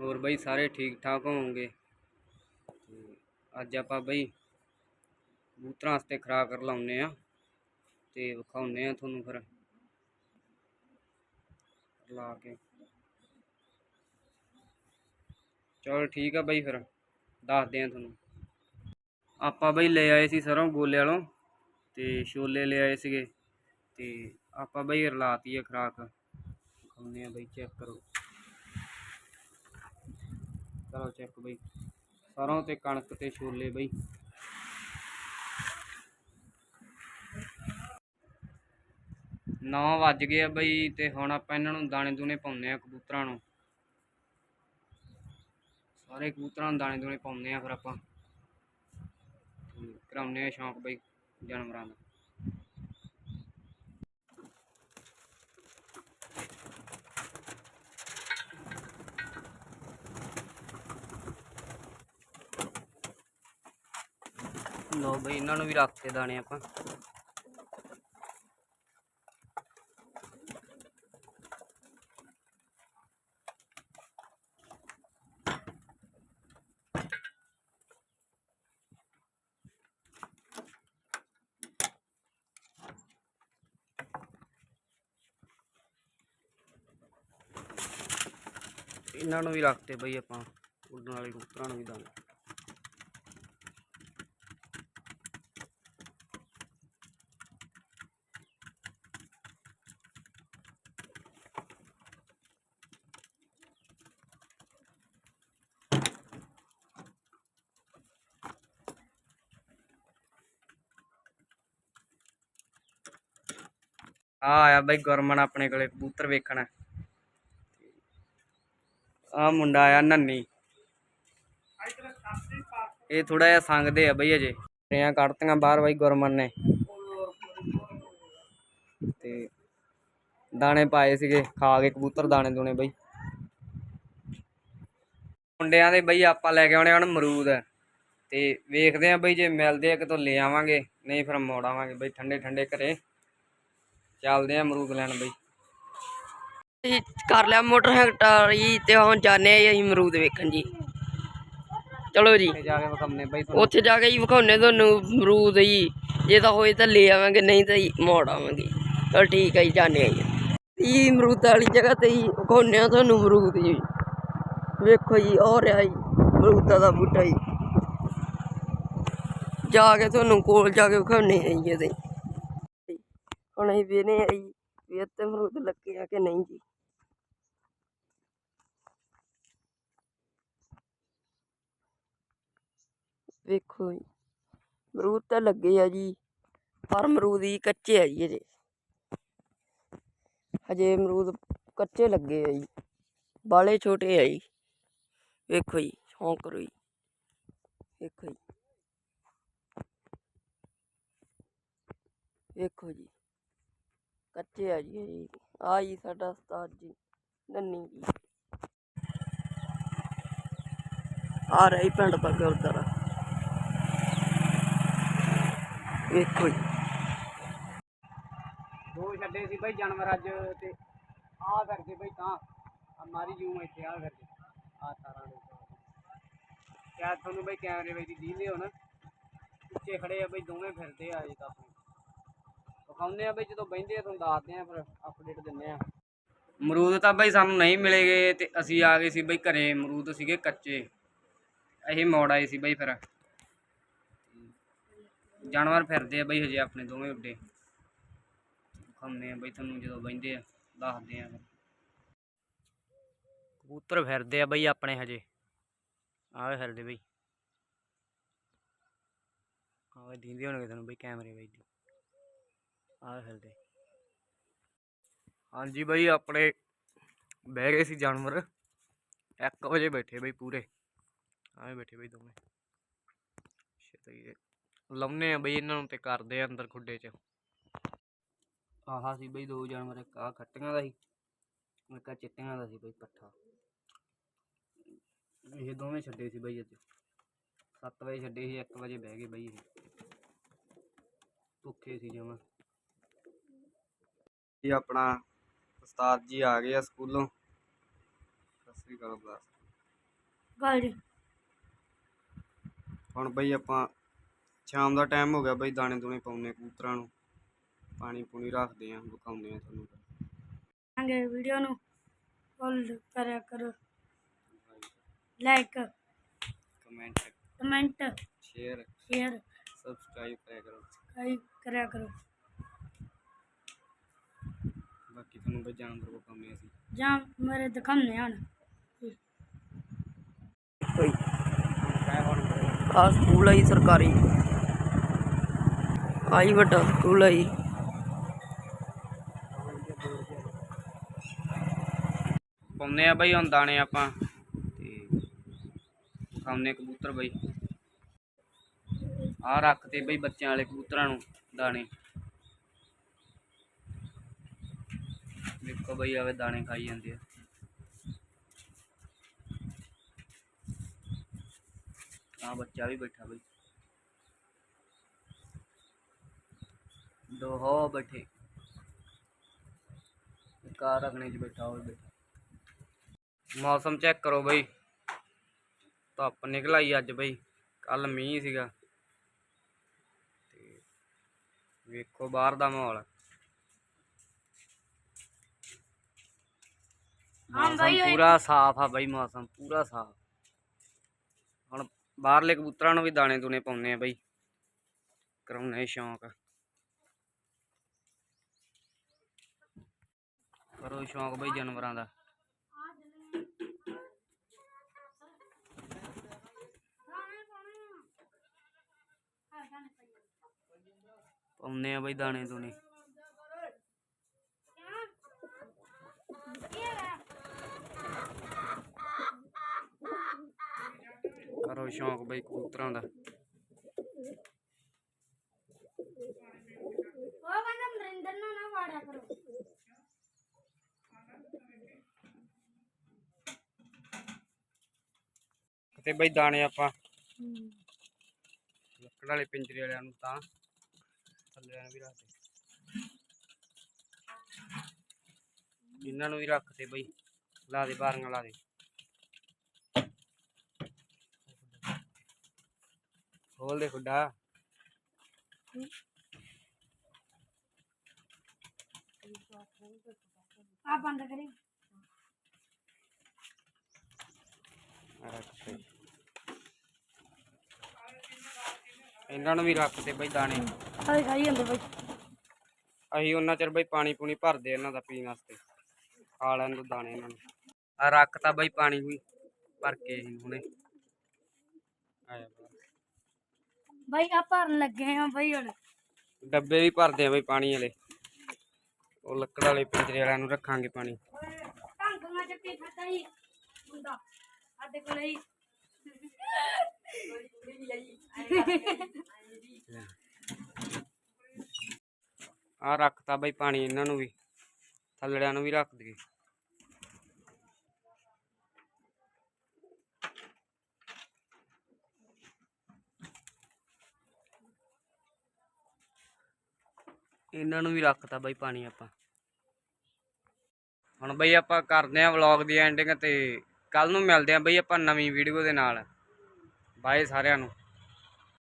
ਹੋਰ ਬਈ ਸਾਰੇ ਠੀਕ ਠਾਕ ਹੋਵੋਗੇ। ਤੇ ਅੱਜ ਆਪਾਂ ਬਈ ਕਬੂਤਰਾਂ ਵਾਸਤੇ ਖੁਰਾਕ ਲਾਉਨੇ ਆ ਤੇ ਵਿਖਾਉਨੇ ਆ ਤੁਹਾਨੂੰ ਫਿਰ। ਲਾ ਕੇ। ਚਲ ਠੀਕ ਆ ਬਈ ਫਿਰ, ਦੱਸਦੇ ਆ ਤੁਹਾਨੂੰ। ਆਪਾਂ ਬਈ ਲੈ ਆਏ ਸੀ ਸਰੋਂ ਗੋਲੇ ਵਾਲੋਂ ਤੇ ਛੋਲੇ ਲੈ ਆਏ ਸੀਗੇ ਤੇ ਆਪਾਂ ਬਈ ਰਲਾਤੀ ਆ ਖੁਰਾਕ। ਖਾਉਂਦੇ ਆ ਬਈ ਚੈੱਕ ਕਰੋ। ਕਰੋ ਚੈੱਕ ਬਈ। ਸਰੋਂ ਤੇ ਕਣਕ ਤੇ ਛੋਲੇ ਬਈ। ਨੌ ਵੱਜ ਗਏ ਬਈ ਤੇ ਹੁਣ ਆਪਾਂ ਇਹਨਾਂ ਨੂੰ ਦਾਣੇ ਦੂਣੇ ਪਾਉਂਦੇ ਆ ਕਬੂਤਰਾਂ ਨੂੰ। ਸਾਰੇ ਕਬੂਤਰਾਂ ਨੂੰ ਦਾਣੇ ਦੂਣੇ ਪਾਉਂਦੇ ਆ ਫਿਰ ਆਪਾਂ। ਕਰਾਉਂਦੇ ਆ ਸ਼ੌਂਕ ਬਈ ਜਾਨਵਰਾਂ ਦਾ। ਲੋ ਬਈ, ਇਹਨਾਂ ਨੂੰ ਵੀ ਰੱਖਤੇ ਦਾਣੇ ਆਪਾਂ। ਇਹਨਾਂ ਨੂੰ ਵੀ ਰੱਖਤੇ ਬਈ ਆਪਾਂ, ਉੱਡਣ ਵਾਲੇ ਕਬੂਤਰਾਂ ਨੂੰ ਵੀ ਦਾਣੇ। ਆ ਆਇਆ ਬਾਈ ਗੁਰਮਨ ਆਪਣੇ ਕੋਲੇ, ਕਬੂਤਰ ਵੇਖਣਾ। ਆ ਮੁੰਡਾ ਆਇਆ ਨੰਨੀ। ਇਹ ਥੋੜਾ ਜਿਹਾ ਸੰਗਦੇ ਆ ਬਈ ਅਜੇ ਰਿਆਂ ਕੱਢਤੀਆਂ ਬਾਹਰ ਬਾਈ ਗੁਰਮਨ ਨੇ। ਤੇ ਦਾਣੇ ਪਾਏ ਸੀਗੇ, ਖਾ ਕੇ ਕਬੂਤਰ ਦਾਣੇ ਦੁਣੇ ਬਈ। ਮੁੰਡਿਆਂ ਦੇ ਬਈ ਆਪਾਂ ਲੈ ਕੇ ਆਉਣੇ ਹੁਣ ਅਮਰੂਦ। ਤੇ ਵੇਖਦੇ ਆ ਬਈ ਜੇ ਮਿਲਦੇ ਆ ਕਿਤੋਂ ਲੈ ਆਵਾਂਗੇ, ਨਹੀਂ ਫਿਰ ਮੋੜ ਆਵਾਂਗੇ ਬਈ ਠੰਡੇ ਠੰਡੇ ਘਰੇ। ਚੱਲਦੇ ਆ ਅਮਰੂਦ ਲੈਣ ਬਈ। ਅਸੀਂ ਕਰ ਲਿਆ ਮੋਟਰਸਾਈਕਲ ਜੀ ਤੇ ਹੁਣ ਜਾਣੇ ਆ ਅਸੀਂ ਅਮਰੂਦ ਵੇਖਣ ਜੀ। ਚਲੋ ਜੀ। ਜਾ ਕੇ ਵਿਖਾਉਂਦੇ ਬਈ ਤੁਹਾਨੂੰ। ਉੱਥੇ ਜਾ ਕੇ ਜੀ ਵਿਖਾਉਣੇ ਤੁਹਾਨੂੰ ਅਮਰੂਦ ਜੀ। ਜੇ ਤਾਂ ਹੋਏ ਤਾਂ ਲੈ ਆਵਾਂਗੇ ਨਹੀਂ ਤਾਂ ਜੀ ਮੋੜ ਆਵਾਂਗੇ। ਚਲ ਠੀਕ ਹੈ ਜੀ ਜਾਣੇ ਆ ਜੀ। ਅਮਰੂਦ ਵਾਲੀ ਜਗ੍ਹਾ ਤੇ ਜੀ ਵਿਖਾਉਣੇ ਆ ਤੁਹਾਨੂੰ ਅਮਰੂਦ ਜੀ। ਵੇਖੋ ਜੀ ਹੋ ਰਿਹਾ ਜੀ ਅਮਰੂਦਾਂ ਦਾ ਬੂਟਾ ਜੀ। ਜਾ ਕੇ ਤੁਹਾਨੂੰ ਕੋਲ ਜਾ ਕੇ ਵਿਖਾਉਣੇ ਆ ਜੀ ਇਹਦੇ। ਹੁਣ ਅਸੀਂ ਵੇਨੇ ਆ ਜੀ ਵੀ ਇੱਥੇ ਅਮਰੂਦ ਲੱਗੇ ਆ ਕਿ ਨਹੀਂ ਜੀ ਵੇਖੋ ਜੀ ਅਮਰੂਦ ਤਾਂ ਲੱਗੇ ਆ ਜੀ ਪਰ ਅਮਰੂਦ ਹੀ ਕੱਚੇ ਆ ਜੀ ਅਜੇ ਹਜੇ ਅਮਰੂਦ ਕੱਚੇ ਲੱਗੇ ਆ ਜੀ ਬਾਲੇ ਛੋਟੇ ਆ ਜੀ ਵੇਖੋ ਜੀ ਸ਼ੌਂਕ ਕਰੋ ਜੀ ਵੇਖੋ ਜੀ ਵੇਖੋ ਜੀ ਕੱਚੇ ਆ ਜੀ ਇਹ। ਆ ਜੀ ਸਾਡਾ ਉਸਤਾਦ ਜੀ, ਨੰਨੀ ਜੀ। ਆ ਰਹੀ ਪਿੰਡ ਦਾ ਗੁਰਦੁਆਰਾ। ਵੇਖੋ ਜੀ ਦੋ ਛੱਡੇ ਸੀ ਬਈ ਜਾਨਵਰ ਅੱਜ ਤੇ ਆ ਕਰਕੇ ਬਈ ਤਾਂ ਮਾਰੀ ਜੂ ਇੱਥੇ ਆ ਕਰਕੇ। ਆ ਸਾਰਾ ਦੇ ਕਿਆ ਤੁਹਾਨੂੰ ਬਈ ਕੈਮਰੇ ਵਿੱਚ ਦੀਂਦੇ ਹੋ ਨਾ? ਪਿੱਛੇ ਖੜੇ ਆ ਬਈ ਦੋਵੇਂ ਫਿਰਦੇ ਆ ਅਜੇ ਤੱਕ ਵਿਖਾਉਂਦੇ ਆ ਬਈ, ਜਦੋਂ ਬਹਿੰਦੇ ਆ ਤੁਹਾਨੂੰ ਦੱਸਦੇ ਆ, ਫਿਰ ਅਪਡੇਟ ਦਿੰਦੇ ਆ। ਅਮਰੂਦ ਤਾਂ ਬਈ ਸਾਨੂੰ ਨਹੀਂ ਮਿਲੇਗੇ ਤੇ ਅਸੀਂ ਆ ਗਏ ਸੀ ਬਈ ਘਰੇ, ਅਮਰੂਦ ਸੀਗੇ ਕੱਚੇ। ਅਸੀਂ ਮੋੜ ਆਏ ਸੀ ਬਈ ਫਿਰ। ਜਾਨਵਰ ਫਿਰਦੇ ਆ ਬਈ ਹਜੇ ਆਪਣੇ ਦੋਵੇਂ ਉੱਡੇ। ਖਾਂਦੇ ਆ ਬਈ ਤੁਹਾਨੂੰ ਜਦੋਂ ਬਹਿੰਦੇ ਆ, ਦੱਸਦੇ ਆ ਕਬੂਤਰ ਫਿਰਦੇ ਆ ਬਈ ਆਪਣੇ ਹਜੇ। ਆਵੇ ਫਿਰਦੇ ਬਈ। ਆਵੇ ਦੀਂਦੇ ਹੋਣਗੇ ਤੁਹਾਨੂੰ ਬਈ ਕੈਮਰੇ ਵਿੱਚ ਆਵੇ ਫਿਰਦੇ ਹਾਂਜੀ ਬਈ, ਆਪਣੇ ਬਹਿ ਗਏ ਸੀ ਜਾਨਵਰ। 1 ਵਜੇ ਬੈਠੇ ਬਈ ਪੂਰੇ। ਆਵੇ ਬੈਠੇ ਬਈ ਦੋਵੇਂ। ਛੇਤੀ ਲਾਉਨੇ ਆ ਬਈ ਇਹਨਾਂ ਨੂੰ ਤੇ ਕਰਦੇ ਆ ਅੰਦਰ ਖੁੱਡੇ 'ਚ। ਆਹਾ ਸੀ ਬਈ ਦੋ ਜਾਨਵਰ, ਇੱਕ ਆ ਖੱਟੀਆਂ ਦਾ ਸੀ, ਇੱਕ ਆ ਚਿੱਟੀਆਂ ਦਾ ਸੀ ਬਈ ਪੱਠਾ। ਇਹ ਦੋਵੇਂ ਛੱਡੇ ਸੀ ਬਈ ਅੱਜ। 7 ਵਜੇ ਛੱਡੇ ਸੀ 1 ਵਜੇ ਬਹਿ ਗਏ ਬਈ ਇਹ। ਭੁੱਖੇ ਸੀ ਜਮਾ। ਇਹ ਆਪਣਾ ਉਸਤਾਦ ਜੀ ਆ ਗਏ ਆ ਸਕੂਲੋਂ। ਸਤਿ ਸ੍ਰੀ ਅਕਾਲ ਬਸ ਗਾੜੀ। ਹੁਣ ਬਈ ਆਪਾਂ ਸ਼ਾਮ ਦਾ ਟਾਈਮ ਹੋ ਗਿਆ ਬਈ ਦਾਣੇ ਦੂਣੇ ਪਾਉਣੇ ਕਬੂਤਰਾਂ ਨੂੰ। ਪਾਣੀ ਪੂਣੀ ਰੱਖਦੇ ਆਂ ਵਿਖਾਉਂਦੇ ਆਂ ਤੁਹਾਨੂੰ। ਆਂਗੇ ਵੀਡੀਓ ਨੂੰ। ਫੋਲੋ ਕਰਿਆ ਕਰੋ। Like comment comment share share subscribe ਕਰਿਆ ਕਰੋ। ਸਬਸਕ੍ਰਾਈਬ ਕਰਿਆ ਕਰੋ। ਬਾਕੀ ਤੁਹਾਨੂੰ ਬਈ ਜਾਨਵਰ ਵਿਖਾਉਂਦੇ ਅਸੀਂ। ਜਾਂ ਮੇਰੇ ਦਿਖਾਉਂਦੇ ਹਨ ਕੋਈ ਆ ਸਕੂਲ ਆਈ ਸਰਕਾਰੀ। ਆਈ ਵੱਡਾ ਸਕੂਲ ਆਈ। ਪਾਉਂਦੇ ਆ ਬਈ ਹੁਣ ਦਾਣੇ ਆਪਾਂ। ਤੇ ਵਿਖਾਉਂਦੇ ਕਬੂਤਰ ਬਈ। ਆ ਰੱਖਤੇ ਬਈ ਬੱਚਿਆਂ ਵਾਲੇ ਕਬੂਤਰਾਂ ਨੂੰ ਦਾਣੇ। ਦੇਖੋ ਬਈ ਆਵੇ ਦਾਣੇ ਖਾਈ ਜਾਂਦੇ ਆ। ਆ ਬੱਚਾ ਵੀ ਬੈਠਾ ਬਈ। ਦੋ ਹੋ ਬੈਠੇ। ਕਾਰ ਰੱਖਣੇ ਚ ਬੈਠਾ ਹੋ ਬੈਠਾ। ਮੌਸਮ ਚੈੱਕ ਕਰੋ ਬਈ। ਧੁੱਪ ਨਿਕਲ ਆਈ ਅੱਜ ਬਈ। ਕੱਲ ਮੀਂਹ ਸੀਗਾ। ਤੇ ਵੇਖੋ ਬਾਹਰ ਦਾ ਮਾਹੌਲ। ਮੌਸਮ ਪੂਰਾ ਸਾਫ਼ ਆ ਬਈ ਮੌਸਮ ਪੂਰਾ ਸਾਫ਼। ਹੁਣ ਬਾਹਰਲੇ ਕਬੂਤਰਾਂ ਨੂੰ ਵੀ ਦਾਣੇ ਦੂਣੇ ਪਾਉਂਦੇ ਆ ਬਈ। ਕਰਾਉਣੇ ਸ਼ੌਂਕ। ਕਰੋ ਸ਼ੌਂਕ ਬਈ ਜਾਨਵਰਾਂ ਦਾ। ਪਾਉਂਦੇ ਆ ਬਈ ਦਾਣੇ ਦੂਣੇ। ਕਰੋ ਸ਼ੌਂਕ ਬਈ ਕਬੂਤਰਾਂ ਦਾ। ਉਹ ਬੰਦਾ ਮਰਿੰਦਰ ਨੂੰ ਨਾ ਵਾੜਿਆ ਕਰੋ। ਤੇ ਬਈ ਦਾਣੇ ਆਪਾਂ ਲੱਕੜ ਵਾਲੇ ਪਿੰਜਰੇ ਵਾਲਿਆਂ ਨੂੰ ਤਾਂ ਥੱਲੇ ਵਾਲਿਆਂ ਨੂੰ ਵੀ ਰੱਖਦੇ ਇਹਨਾਂ ਨੂੰ ਵੀ ਰੱਖਦੇ ਬਈ ਲਾ ਦੇ ਬਾਰੀਆਂ ਲਾ ਦੇ। ਖੋਲ ਦੇ ਖੁੱਡਾ ਆ ਬੰਦ ਕਰੀ ਆਹ ਰੱਖ ਤੇ। ਇਹਨਾਂ ਨੂੰ ਵੀ ਰੱਖਦੇ ਬਈ ਦਾਣੇ ਆਏ ਖਾਈ ਜਾਂਦੇ ਬਈ ਅਸੀਂ ਉਹਨਾਂ ਚਿਰ ਬਈ ਪਾਣੀ ਪੂਣੀ ਭਰਦੇ ਇਹਨਾਂ ਦਾ ਪੀਣ ਵਾਸਤੇ ਖਾ ਲੈਣ ਦੋ ਦਾਣੇ ਇਹਨਾਂ ਨੂੰ ਆ ਰੱਖਤਾ ਬਈ ਪਾਣੀ ਵੀ ਭਰ ਕੇ ਅਸੀਂ ਹੁਣੇ ਆਇਆ ਬਾਹਰ। ਬਈ ਆ ਭਰਨ ਲੱਗੇ ਆ ਬਈ ਹੁਣ। ਡੱਬੇ ਵੀ ਭਰਦੇ ਆ ਬਈ ਪਾਣੀ ਵਾਲੇ। ਉਹ ਲੱਕੜ ਵਾਲੇ ਪਿੰਜਰੇ ਵਾਲਿਆਂ ਨੂੰ ਰੱਖਾਂਗੇ ਪਾਣੀ। ਢੰਗ ਨਾਲ ਚੱਕੀ ਖਾਤਾ ਹੀ ਹੁੰਦਾ ਸਾਡੇ ਕੋਲ ਹੀ ਆ ਰੱਖਤਾ ਬਈ ਪਾਣੀ ਇਹਨਾਂ ਨੂੰ ਵੀ। ਥੱਲੜਿਆਂ ਨੂੰ ਵੀ ਰੱਖ ਦਈਏ। ਇਹਨਾਂ ਨੂੰ ਵੀ ਰੱਖਤਾ ਬਾਈ ਪਾਣੀ ਆਪਾਂ। ਹੁਣ ਬਈ ਆਪਾਂ ਕਰਦੇ ਆਂ ਵਲੌਗ ਦੀ ਐਂਡਿੰਗ ਤੇ ਕੱਲ ਨੂੰ ਮਿਲਦੇ ਆਂ ਬਈ ਆਪਾਂ ਨਵੀਂ ਵੀਡੀਓ ਦੇ ਨਾਲ। ਬਾਏ ਸਾਰਿਆਂ ਨੂੰ।